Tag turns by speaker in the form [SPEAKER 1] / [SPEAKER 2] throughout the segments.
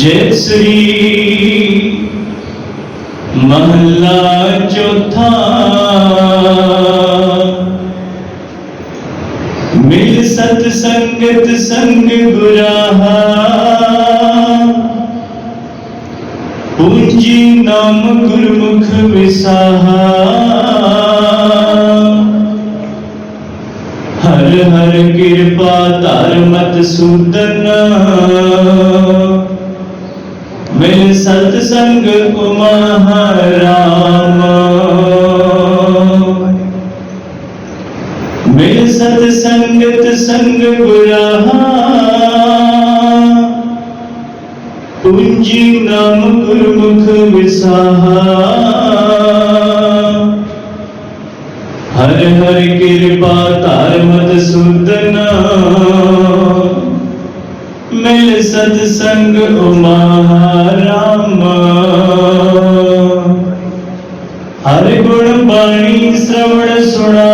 [SPEAKER 1] जय श्री महला चौथा मिल सत संगत संग गुराहा पूंजी नाम गुरमुख विसाहा हर हर कृपा तार मत सूदन मिल सत्संग उमा मिल सत्संगत संग गुराहा पूंजी नाम गुरमुख विसाहा। हर हर कृपा तार मत सूदना मिल सत्संग उमा राम हर गुण बाणी श्रवण सुना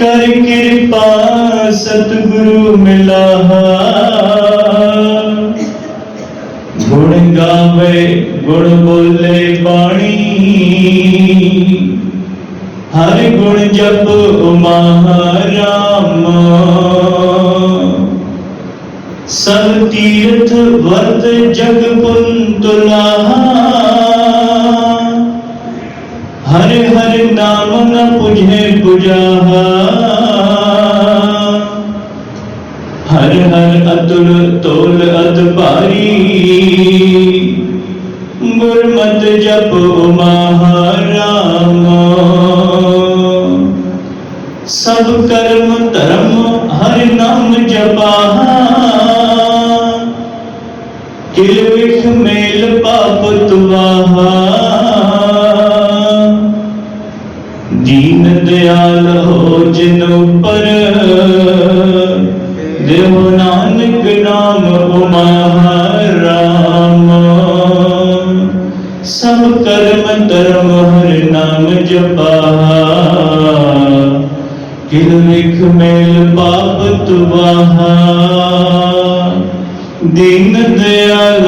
[SPEAKER 1] कर कृपा सतगुरु मिला गुण गावे गुण बोले बाणी हर गुण जप उमा राम सब तीर्थ वर्त जग पुंतुला। हर हर नाम न पुझे पुजा हर हर अतुल तोल अत गुरमत जप महाराम। सब कर्म धर्म हर नाम जपा। किल विख मेल पाप तुवाहा दीन दयाल हो जिन पर देव नानक नाम राम सब कर्म धर्म हर नाम जपा। किल लिख मेल पाप तुवाहा। दीन दयाल